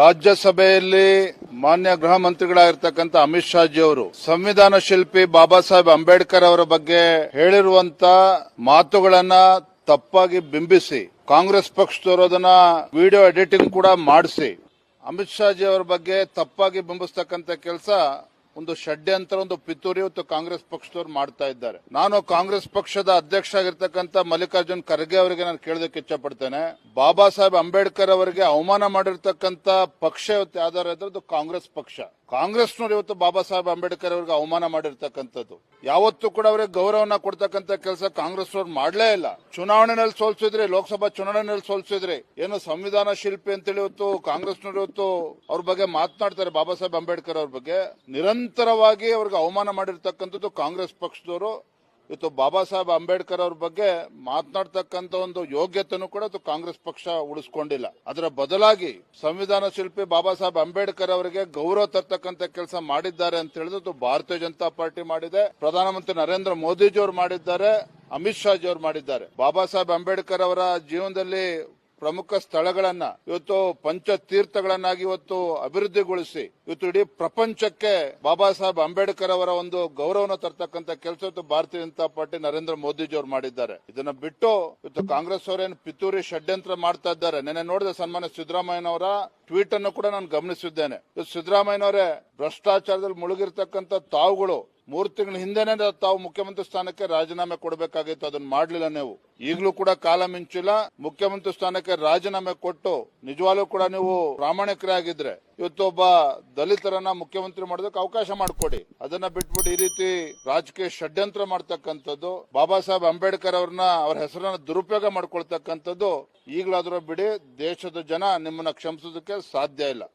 ರಾಜ್ಯಸಭೆಯಲ್ಲಿ ಮಾನ್ಯ ಗೃಹ ಮಂತ್ರಿಗಳಾಗಿರ್ತಕ್ಕಂಥ ಅಮಿತ್ ಶಾ ಜಿ ಅವರು ಸಂವಿಧಾನ ಶಿಲ್ಪಿ ಬಾಬಾ ಸಾಹೇಬ್ ಅಂಬೇಡ್ಕರ್ ಅವರ ಬಗ್ಗೆ ಹೇಳಿರುವಂತ ಮಾತುಗಳನ್ನ ತಪ್ಪಾಗಿ ಬಿಂಬಿಸಿ, ಕಾಂಗ್ರೆಸ್ ಪಕ್ಷದವರು ಅದನ್ನ ವಿಡಿಯೋ ಎಡಿಟಿಂಗ್ ಕೂಡ ಮಾಡಿಸಿ, ಅಮಿತ್ ಶಾ ಜಿ ಅವರ ಬಗ್ಗೆ ತಪ್ಪಾಗಿ ಬಿಂಬಿಸ್ತಕ್ಕಂಥ ಕೆಲಸ ಒಂದು ಷಡ್ಯಂತರ ಒಂದು ಪಿತೂರಿ ಇವತ್ತು ಕಾಂಗ್ರೆಸ್ ಪಕ್ಷದವ್ರು ಮಾಡ್ತಾ ಇದ್ದಾರೆ. ನಾನು ಕಾಂಗ್ರೆಸ್ ಪಕ್ಷದ ಅಧ್ಯಕ್ಷ ಆಗಿರ್ತಕ್ಕಂಥ ಮಲ್ಲಿಕಾರ್ಜುನ್ ಖರ್ಗೆ ಅವರಿಗೆ ನಾನು ಕೇಳೋದಕ್ಕೆ ಇಚ್ಛಪಡ್ತೇನೆ. ಬಾಬಾ ಸಾಹೇಬ್ ಅಂಬೇಡ್ಕರ್ ಅವರಿಗೆ ಅವಮಾನ ಮಾಡಿರ್ತಕ್ಕಂಥ ಪಕ್ಷ ಇವತ್ತು ಯಾವ್ದಾರು ಅದು ಕಾಂಗ್ರೆಸ್ ಪಕ್ಷ. ಕಾಂಗ್ರೆಸ್ನವ್ರು ಇವತ್ತು ಬಾಬಾ ಸಾಹೇಬ್ ಅಂಬೇಡ್ಕರ್ ಅವರಿಗೆ ಅವಮಾನ ಮಾಡಿರ್ತಕ್ಕಂಥದ್ದು. ಯಾವತ್ತೂ ಕೂಡ ಅವ್ರಿಗೆ ಗೌರವನ ಕೊಡ್ತಕ್ಕಂಥ ಕೆಲಸ ಕಾಂಗ್ರೆಸ್ ಅವ್ರು ಮಾಡಲೇ ಇಲ್ಲ. ಚುನಾವಣೆನಲ್ಲಿ ಸೋಲ್ಸಿದ್ರೆ, ಲೋಕಸಭಾ ಚುನಾವಣೆಯಲ್ಲಿ ಸೋಲ್ಸಿದ್ರೆ ಏನು ಸಂವಿಧಾನ ಶಿಲ್ಪಿ ಅಂತೇಳಿ ಇವತ್ತು ಕಾಂಗ್ರೆಸ್ನವ್ರು ಇವತ್ತು ಅವ್ರ ಬಗ್ಗೆ ಮಾತನಾಡ್ತಾರೆ ಬಾಬಾ ಸಾಹೇಬ್ ಅಂಬೇಡ್ಕರ್ ಅವ್ರ ಬಗ್ಗೆ. ನಿರಂತರವಾಗಿ ಅವ್ರಿಗೆ ಅವಮಾನ ಮಾಡಿರ್ತಕ್ಕಂಥದ್ದು ಕಾಂಗ್ರೆಸ್ ಪಕ್ಷದವರು. ಇವತ್ತು ಬಾಬಾ ಸಾಹೇಬ್ ಅಂಬೇಡ್ಕರ್ ಅವ್ರ ಬಗ್ಗೆ ಮಾತನಾಡ್ತಕ್ಕಂಥ ಒಂದು ಯೋಗ್ಯತೆನೂ ಕೂಡ ಅದು ಕಾಂಗ್ರೆಸ್ ಪಕ್ಷ ಉಳಿಸ್ಕೊಂಡಿಲ್ಲ. ಅದರ ಬದಲಾಗಿ ಸಂವಿಧಾನ ಶಿಲ್ಪಿ ಬಾಬಾ ಸಾಹೇಬ್ ಅಂಬೇಡ್ಕರ್ ಅವರಿಗೆ ಗೌರವ ತರ್ತಕ್ಕಂಥ ಕೆಲಸ ಮಾಡಿದ್ದಾರೆ ಅಂತ ಹೇಳಿದ್ರೆ ಇದು ಭಾರತೀಯ ಜನತಾ ಪಾರ್ಟಿ ಮಾಡಿದೆ. ಪ್ರಧಾನಮಂತ್ರಿ ನರೇಂದ್ರ ಮೋದಿಜಿ ಅವರು ಮಾಡಿದ್ದಾರೆ. ಅಮಿತ್ ಶಾ ಜಿ ಅವರು ಮಾಡಿದ್ದಾರೆ. ಬಾಬಾ ಸಾಹೇಬ್ ಅಂಬೇಡ್ಕರ್ ಅವರ ಜೀವನದಲ್ಲಿ ಪ್ರಮುಖ ಸ್ಥಳಗಳನ್ನ ಇವತ್ತು ಪಂಚತೀರ್ಥಗಳನ್ನಾಗಿ ಇವತ್ತು ಅಭಿವೃದ್ಧಿಗೊಳಿಸಿ ಇವತ್ತು ಇಡೀ ಪ್ರಪಂಚಕ್ಕೆ ಬಾಬಾ ಸಾಹೇಬ್ ಅಂಬೇಡ್ಕರ್ ಅವರ ಒಂದು ಗೌರವನ ತರ್ತಕ್ಕಂಥ ಕೆಲಸ ಇವತ್ತು ಭಾರತೀಯ ಜನತಾ ಪಾರ್ಟಿ ನರೇಂದ್ರ ಮೋದಿಜಿ ಅವರು ಮಾಡಿದ್ದಾರೆ. ಇದನ್ನ ಬಿಟ್ಟು ಇವತ್ತು ಕಾಂಗ್ರೆಸ್ ಅವರೇನು ಪಿತೂರಿ ಷಡ್ಯಂತ್ರ ಮಾಡ್ತಾ ಇದ್ದಾರೆ. ನಿನ್ನೆ ನೋಡಿದ ಸನ್ಮಾನ್ಯ ಸಿದ್ದರಾಮಯ್ಯನವರ ಟ್ವೀಟ್ ಅನ್ನು ಕೂಡ ನಾನು ಗಮನಿಸಿದ್ದೇನೆ. ಸಿದ್ದರಾಮಯ್ಯನವರೇ ಭ್ರಷ್ಟಾಚಾರದಲ್ಲಿ ಮುಳುಗಿರ್ತಕ್ಕಂಥ ತಾವುಗಳು ಮೂರು ತಿಂಗಳ ಹಿಂದೆನೆ ತಾವು ಮುಖ್ಯಮಂತ್ರಿ ಸ್ಥಾನಕ್ಕೆ ರಾಜೀನಾಮೆ ಕೊಡಬೇಕಾಗಿತ್ತು, ಅದನ್ನ ಮಾಡಲಿಲ್ಲ ನೀವು. ಈಗಲೂ ಕೂಡ ಕಾಲ ಮಿಂಚಿಲ್ಲ, ಮುಖ್ಯಮಂತ್ರಿ ಸ್ಥಾನಕ್ಕೆ ರಾಜೀನಾಮೆ ಕೊಟ್ಟು ನಿಜವಾಗ್ಲೂ ಕೂಡ ನೀವು ಪ್ರಾಮಾಣಿಕರಾಗಿದ್ರೆ ಇವತ್ತು ಒಬ್ಬ ದಲಿತರನ್ನ ಮುಖ್ಯಮಂತ್ರಿ ಮಾಡೋದಕ್ಕೆ ಅವಕಾಶ ಮಾಡಿಕೊಡಿ. ಅದನ್ನ ಬಿಟ್ಬಿಟ್ಟು ಈ ರೀತಿ ರಾಜಕೀಯ ಷಡ್ಯಂತ್ರ ಮಾಡ್ತಕ್ಕಂಥದ್ದು, ಬಾಬಾ ಸಾಹೇಬ್ ಅಂಬೇಡ್ಕರ್ ಅವ್ರನ್ನ ಅವ್ರ ಹೆಸರನ್ನ ದುರುಪಯೋಗ ಮಾಡ್ಕೊಳ್ತಕ್ಕಂಥದ್ದು, ಈಗಲಾದ್ರೂ ಬಿಡಿ ದೇಶದ ಜನ ನಿಮ್ಮನ್ನ ಕ್ಷಮಿಸೋದಕ್ಕೆ ಸಾಧ್ಯ ಇಲ್ಲ.